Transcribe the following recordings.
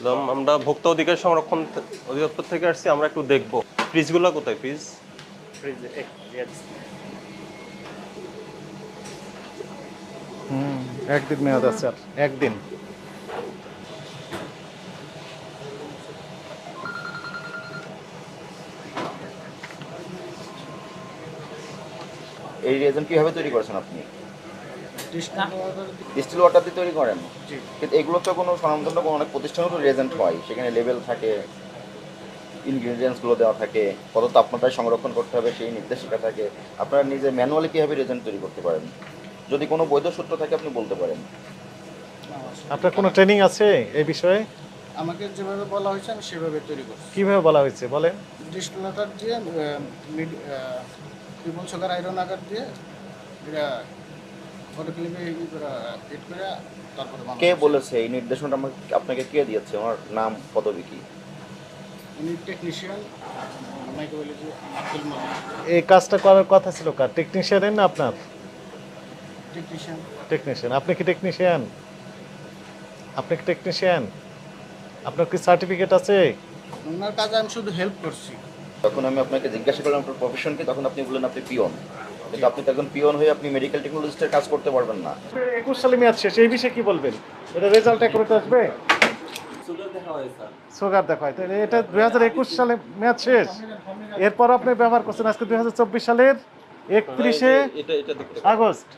একদম আমরা ভোক্তা অধিকার সংরক্ষণ অধিদপ্তর থেকে আসছি আমরা একটু দেখব। ফ্রিজগুলো কোথায় ফ্রিজ? হুম একদিন মেয়াদ আছে একদিন। এই রেজন কীভাবে তৈরি করেছেন আপনি? ডিস্টিল ওয়াটার দিয়ে তৈরি করেন? কিন্তু এগুলো তো কোনো স্বনামধন্য কোনো অনেক প্রতিষ্ঠানও তো রেজেন্ট হয়। সেখানে লেভেল থাকে ইনগ্রিডিয়েন্টসগুলো দেওয়া থাকে কত তাপমাত্রায় সংরক্ষণ করতে হবে সেই নির্দেশিকা থাকে। আপনারা নিজে ম্যানুয়ালি কীভাবে রেজেন্ট তৈরি করতে পারেন? যদি কোনো বৈধ সূত্র থাকে আপনি বলতে পারেন। আপনার কোনো ট্রেনিং আছে এই বিষয়ে? আমাকে যেভাবে বলা হয়েছে আমি সেভাবে তৈরি করছি। কীভাবে বলা হয়েছে? বলেন। ডিস্টিলেটর দিয়ে ত্রিপল সুগার আয়রন আকার দিয়ে এটা কে বলেছে? এই নির্দেশনাটা আমাকে আপনাকে কে দিয়েছে? আমার নাম পদবী কি টেকনিশিয়ান এই কাজটা করার কথা ছিল কার? টেকনিশিয়ানের না আপনার? টেকনিশিয়ান টেকনিশিয়ান আপনি কি টেকনিশিয়ান আপনি কি টেকনিশিয়ান আপনার কি সার্টিফিকেট আছে? ওনার কাজে আমি শুধু হেল্প করছি। তখন আমি আপনাকে জিজ্ঞাসা করলাম আপনার প্রফেশন কি? তখন আপনি বললেন আপনি পিয়ন কিন্তু আপনি তখন পিয়ন হয়ে আপনি মেডিকেল টেকনোলজিস্টের কাজ করতে পারবেন না। একুশ সালে মেয়াদ শেষ এই বিষয়ে কি বলবেন? এটা রেজাল্ট একুরেট আসবে? সুগার দেখা হয় তাহলে এটা দুই হাজার একুশ সালে মেয়াদ শেষ। এরপর আপনি ব্যবহার করছেন আজকে দুই হাজার চব্বিশ সালের একত্রিশে এটা এটা দেখতে আগস্ট।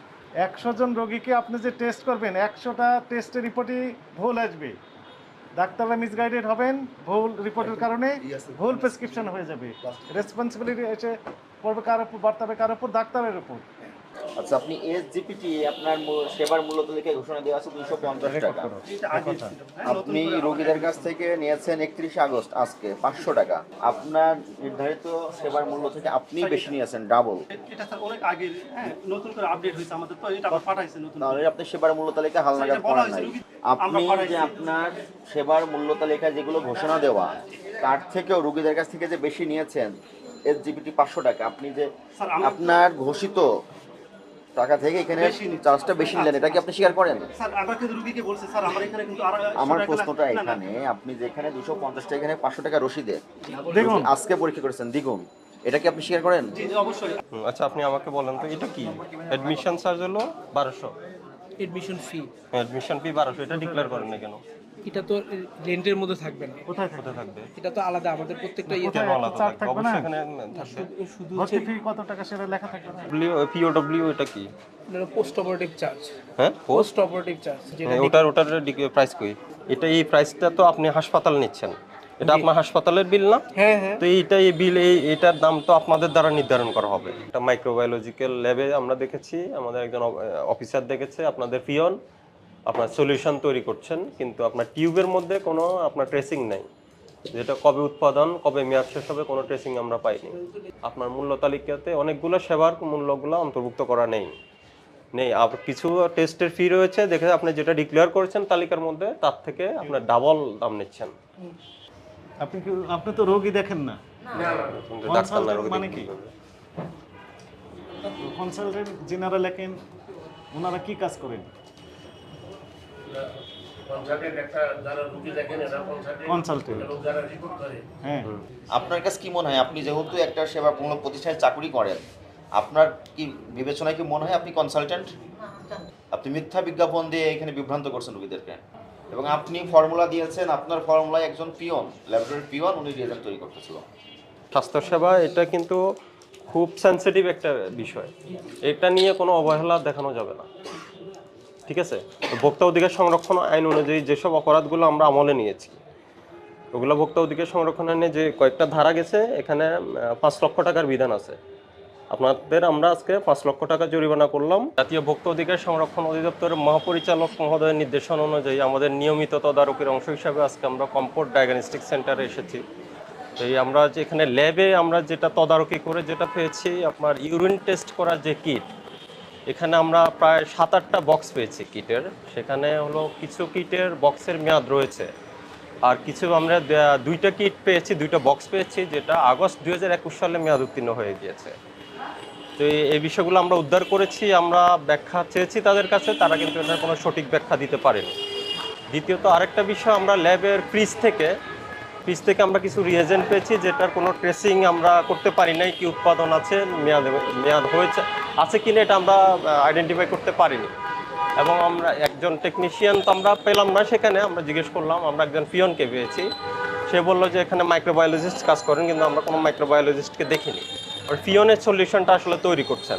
একশো জন রোগীকে আপনি যে টেস্ট করবেন একশোটা টেস্টের রিপোর্টই ভুল আসবে। ডাক্তাররা মিসগাইডেড হবেন ভুল রিপোর্টের কারণে ভুল প্রেসক্রিপশন হয়ে যাবে। রেসপন্সিবিলিটি এসে পড়বে কার উপর বার্তাবে কার উপর ডাক্তারের উপর। আচ্ছা আপনি এসজিপিটি আপনার সেবার মূল্য তালিকায় ঘোষণা দেওয়া আছে দুইশো পঞ্চাশ টাকা। আপনি রোগীদের কাছ থেকে নিয়েছেন একত্রিশে আগস্ট আজকে পাঁচশো টাকা। আপনার নির্ধারিত সেবার মূল্য থেকে আপনি বেশি নিয়েছেন ডাবল এটা স্যার অনেক আগে হ্যাঁ নতুন করে আপডেট হয়েছে আমাদের তো এটা আবার পাঠাইছে নতুন তাহলে আপনি সেবার মূল্য তালিকা হালনাগাদ বলা করেন নাই। আপনি যে আপনার সেবার মূল্য তালিকায় যেগুলো ঘোষণা দেওয়া তার থেকেও রোগীদের কাছ থেকে যে বেশি নিয়েছেন এসজিপিটি পাঁচশো টাকা। আপনি যে আপনার ঘোষিত টাকা থেকে এখানে চার্জটা বেশি নিলেন এটা কি আপনি স্বীকার করেন? স্যার আমরা কিন্তু রুগীকে বলছি স্যার আমার এখানে কিন্তু আর আমার প্রশ্নটা এখানে আপনি যেখানে দুশো পঞ্চাশ টাকা এখানে পাঁচশো টাকা রসিদে দেখুন। আজকে পরীক্ষা করেছেন দ্বিগুণ। এটা কি আপনি স্বীকার করেন? জি জি, অবশ্যই। আচ্ছা আপনি আমাকে বলেন তো এটা কি? অ্যাডমিশন চার্জ হলো বারোশো? এডমিশন ফি অ্যাডমিশন ফি বারোশো এটা ডিক্লেয়ার করেন না কেন? এটা তো রেন্টের মধ্যে থাকবে না। কোথায় কোথায় থাকবে? এটা তো আলাদা আমাদের প্রত্যেকটা ইয়ে একটা আলাদা থাকবে? থাকবে? অবশ্যই এখানে থাকবে। শুধু ভর্তি ফি কত টাকা সেটা লেখা থাকবে পিওডব্লিউ এটা কি? পোস্ট অপারেটিভ চার্জ হ্যাঁ? পোস্ট অপারেটিভ চার্জ যেটা হ্যাঁ, ওটার ওটার প্রাইস কই? এটা এই প্রাইসটা তো আপনি হাসপাতাল নিচ্ছেন। এটা আপনার হাসপাতালের বিল না? হ্যাঁ হ্যাঁ। তো এইটা এই বিল এই এটার দাম তো আপনাদের দ্বারা নির্ধারণ করা হবে। এটা মাইক্রোবায়োলজিক্যাল ল্যাবে আমরা দেখেছি আমাদের একজন অফিসার দেখেছে আপনাদের পিয়ন আপনার সলিউশন তৈরি করছেন কিন্তু আপনার টিউবের মধ্যে কোনো আপনার ট্রেসিং নাই। যেটা কবে উৎপাদন কবে মেয়াদ শেষ হবে কোনো ট্রেসিং আমরা পাইনি। আপনার মূল্য তালিকাতে অনেকগুলো সেবার মূল্যগুলো অন্তর্ভুক্ত করা নেই। নেই। আর কিছু টেস্টের ফি রয়েছে দেখে আপনি যেটা ডিক্লেয়ার করেছেন তালিকার মধ্যে তার থেকে আপনার ডাবল দাম নিচ্ছেন। আপনি কি আপনি তো রোগী দেখেন না? মানে কি? কনসালটেন্ট যিনারা লেখেন ওনারা কি কাজ করেন? আপনার কাছে কি মনে হয়? আপনি যেহেতু একটা সেবা সেবামূলক প্রতিষ্ঠানে চাকরি করেন আপনার কি বিবেচনায় কি মনে হয় আপনি কনসালটেন্ট আপনি মিথ্যা বিজ্ঞাপন দিয়ে এখানে বিভ্রান্ত করছেন রোগীদেরকে। এবং আপনি ফর্মুলা দিয়েছেন আপনার ফর্মুলায় একজন পিয়ন ল্যাবরেটরি পিয়ন উনি রেজাল্ট তৈরি করতেছিল। স্বাস্থ্যসেবা এটা কিন্তু খুব সেনসিটিভ একটা বিষয়। এটা নিয়ে কোনো অবহেলা দেখানো যাবে না। ঠিক আছে? ভোক্তা অধিকার সংরক্ষণ আইন অনুযায়ী যেসব অপরাধগুলো আমরা আমলে নিয়েছি, ওগুলো ভোক্তা অধিকার সংরক্ষণ আইনে যে কয়েকটা ধারা গেছে, এখানে পাঁচ লক্ষ টাকার বিধান আছে। আপনাদের আমরা আজকে পাঁচ লক্ষ টাকা জরিমানা করলাম। জাতীয় ভোক্তা অধিকার সংরক্ষণ অধিদপ্তরের মহাপরিচালক মহোদয়ের নির্দেশন অনুযায়ী আমাদের নিয়মিত তদারকির অংশ হিসাবে আজকে আমরা কম্পোর্ট ডায়াগনস্টিক সেন্টারে এসেছি। এই আমরা যে এখানে ল্যাবে আমরা যেটা তদারকি করে যেটা পেয়েছি, আপনার ইউরিন টেস্ট করার যে কিট এখানে আমরা প্রায় সাত আটটা বক্স পেয়েছি কিটের। সেখানে হলো কিছু কিটের বক্সের মেয়াদ রয়েছে। আর কিছু আমরা দুইটা কিট পেয়েছি, দুইটা বক্স পেয়েছি, যেটা আগস্ট দুই হাজার একুশ সালে মেয়াদ উত্তীর্ণ হয়ে গিয়েছে। তো এই- বিষয়গুলো আমরা উদ্ধার করেছি, আমরা ব্যাখ্যা চেয়েছি তাদের কাছে, তারা কিন্তু এটার কোনো সঠিক ব্যাখ্যা দিতে পারেনি। দ্বিতীয়ত আরেকটা বিষয়, আমরা ল্যাবের ফ্রিজ থেকে ফ্রিজ থেকে আমরা কিছু রিয়েজেন্ট পেয়েছি, যেটার কোনো ট্রেসিং আমরা করতে পারি নাই, কি উৎপাদন আছে, মেয়াদ মেয়াদ হয়েছে, আছে কিনা এটা আমরা আইডেন্টিফাই করতে পারিনি। এবং আমরা একজন টেকনিশিয়ান তো আমরা পেলাম না সেখানে, আমরা জিজ্ঞেস করলাম, আমরা একজন পিয়নকে পেয়েছি। সে বলল যে এখানে মাইক্রোবায়োলজিস্ট কাজ করেন, কিন্তু আমরা কোনো মাইক্রোবায়োলজিস্টকে দেখিনি। আর পিয়নের সলিউশনটা আসলে তৈরি করছেন,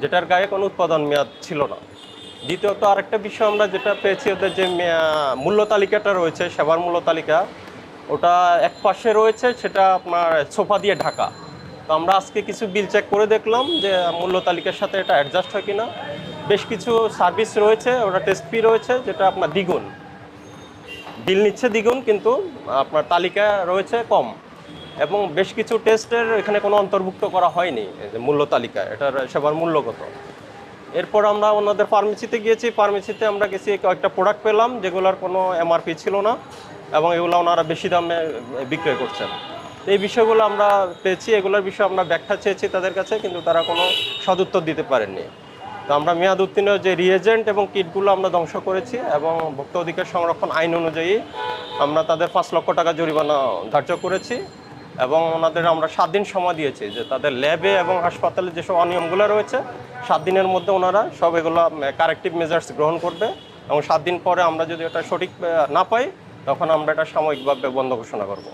যেটার গায়ে কোনো উৎপাদন মেয়াদ ছিল না। দ্বিতীয়ত আরেকটা বিষয় আমরা যেটা পেয়েছি, ওদের যে মূল্য তালিকাটা রয়েছে, সেবার মূল্য তালিকা ওটা এক পাশে রয়েছে, সেটা আপনার সোফা দিয়ে ঢাকা। তো আমরা আজকে কিছু বিল চেক করে দেখলাম যে মূল্য তালিকার সাথে এটা অ্যাডজাস্ট হয় কিনা। বেশ কিছু সার্ভিস রয়েছে, ওটা টেস্ট ফি রয়েছে, যেটা আপনার দ্বিগুণ। বিল নিচ্ছে দ্বিগুণ, কিন্তু আপনার তালিকা রয়েছে কম। এবং বেশ কিছু টেস্টের এখানে কোনো অন্তর্ভুক্ত করা হয়নি মূল্য তালিকা, এটার সেবার মূল্য কত। এরপর আমরা ওনাদের ফার্মেসিতে গিয়েছি ফার্মেসিতে আমরা গেছি, কয়েকটা প্রোডাক্ট পেলাম, যেগুলোর কোনো এমআরপি ছিল না। এবং এগুলো ওনারা বেশি দামে বিক্রয় করছেন। এই বিষয়গুলো আমরা পেয়েছি, এগুলোর বিষয়ে আমরা ব্যাখ্যা চেয়েছি তাদের কাছে, কিন্তু তারা কোনো সদুত্তর দিতে পারেননি। তো আমরা মেয়াদ উত্তীর্ণ যে রিয়েজেন্ট এবং কিটগুলো আমরা ধ্বংস করেছি এবং ভোক্তা অধিকার সংরক্ষণ আইন অনুযায়ী আমরা তাদের পাঁচ লক্ষ টাকা জরিমানা ধার্য করেছি এবং ওনাদের আমরা সাত দিন সময় দিয়েছি যে তাদের ল্যাবে এবং হাসপাতালে যেসব অনিয়মগুলো রয়েছে, সাত দিনের মধ্যে ওনারা সব এগুলো কারেক্টিভ মেজার্স গ্রহণ করবে এবং সাত দিন পরে আমরা যদি এটা সঠিক না পাই তখন আমরা এটা সাময়িকভাবে বন্ধ ঘোষণা করব।